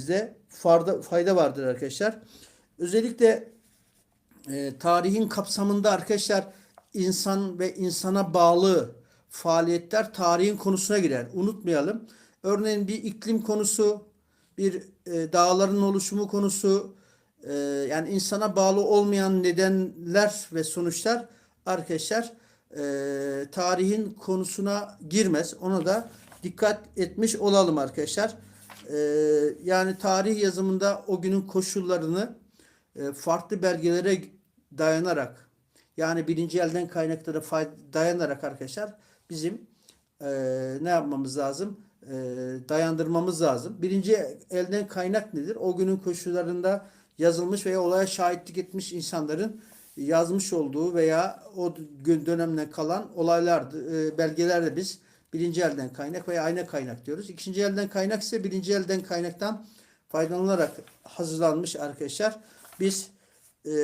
Bizde farda, fayda vardır arkadaşlar. Özellikle e, tarihin kapsamında arkadaşlar insan ve insana bağlı faaliyetler tarihin konusuna girer. Unutmayalım. Örneğin bir iklim konusu, bir e, dağların oluşumu konusu, e, yani insana bağlı olmayan nedenler ve sonuçlar arkadaşlar e, tarihin konusuna girmez. Ona da dikkat etmiş olalım arkadaşlar. E, yani tarih yazımında o günün koşullarını e, farklı belgelere dayanarak yani birinci elden kaynaklara dayanarak arkadaşlar bizim e, ne yapmamız lazım? E, dayandırmamız lazım. Birinci elden kaynak nedir? O günün koşullarında yazılmış veya olaya şahitlik etmiş insanların yazmış olduğu veya o gün dönemden kalan olaylar, e, belgelerde biz birinci elden kaynak veya ayna kaynak diyoruz. İkinci elden kaynak ise birinci elden kaynaktan faydalanarak hazırlanmış arkadaşlar. Biz e,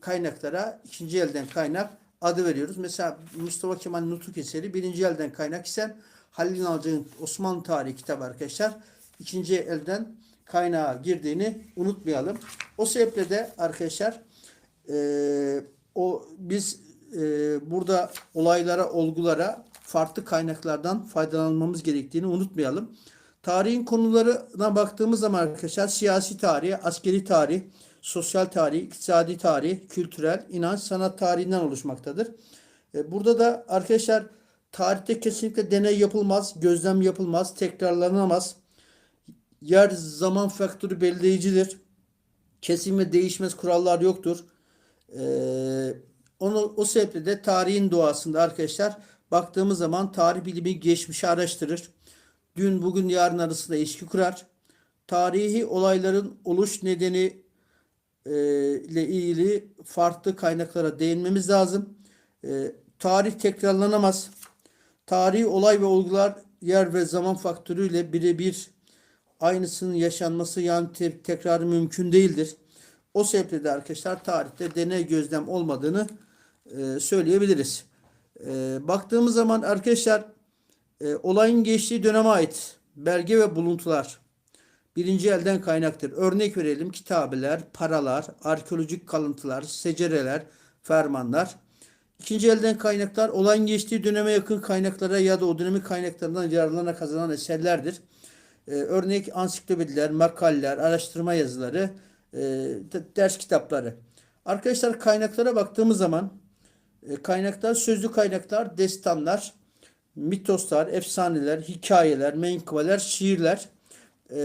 kaynaklara ikinci elden kaynak adı veriyoruz. Mesela Mustafa Kemal Nutuk eseri birinci elden kaynak ise Halil İnalcık'ın Osmanlı tarihi kitabı arkadaşlar ikinci elden kaynağa girdiğini unutmayalım. O sebeple de arkadaşlar e, o biz e, burada olaylara, olgulara farklı kaynaklardan faydalanmamız gerektiğini unutmayalım. Tarihin konularına baktığımız zaman arkadaşlar siyasi tarih, askeri tarih, sosyal tarih, iktisadi tarih, kültürel, inanç, sanat tarihinden oluşmaktadır. E, Burada da arkadaşlar tarihte kesinlikle deney yapılmaz, gözlem yapılmaz, tekrarlanamaz. Yer zaman faktörü belirleyicidir. Kesin ve değişmez kurallar yoktur. Ee, onu o sebeple de tarihin doğasında arkadaşlar baktığımız zaman tarih bilimi geçmişi araştırır. Dün bugün yarın arasında ilişki kurar. Tarihi olayların oluş nedeni e, ile ilgili farklı kaynaklara değinmemiz lazım. E, tarih tekrarlanamaz. Tarihi olay ve olgular yer ve zaman faktörüyle birebir aynısının yaşanması yani te- tekrarı mümkün değildir. O sebeple de arkadaşlar tarihte deney gözlem olmadığını e, söyleyebiliriz. E, baktığımız zaman arkadaşlar e, olayın geçtiği döneme ait belge ve buluntular birinci elden kaynaktır. Örnek verelim kitabeler, paralar, arkeolojik kalıntılar, secereler, fermanlar. İkinci elden kaynaklar olayın geçtiği döneme yakın kaynaklara ya da o dönemin kaynaklarından yararlanarak kazanan eserlerdir. Ee, örnek ansiklopediler, makaleler, araştırma yazıları, e, de- ders kitapları. Arkadaşlar kaynaklara baktığımız zaman kaynaklar sözlü kaynaklar, destanlar, mitoslar, efsaneler, hikayeler, menkıbeler, şiirler, e,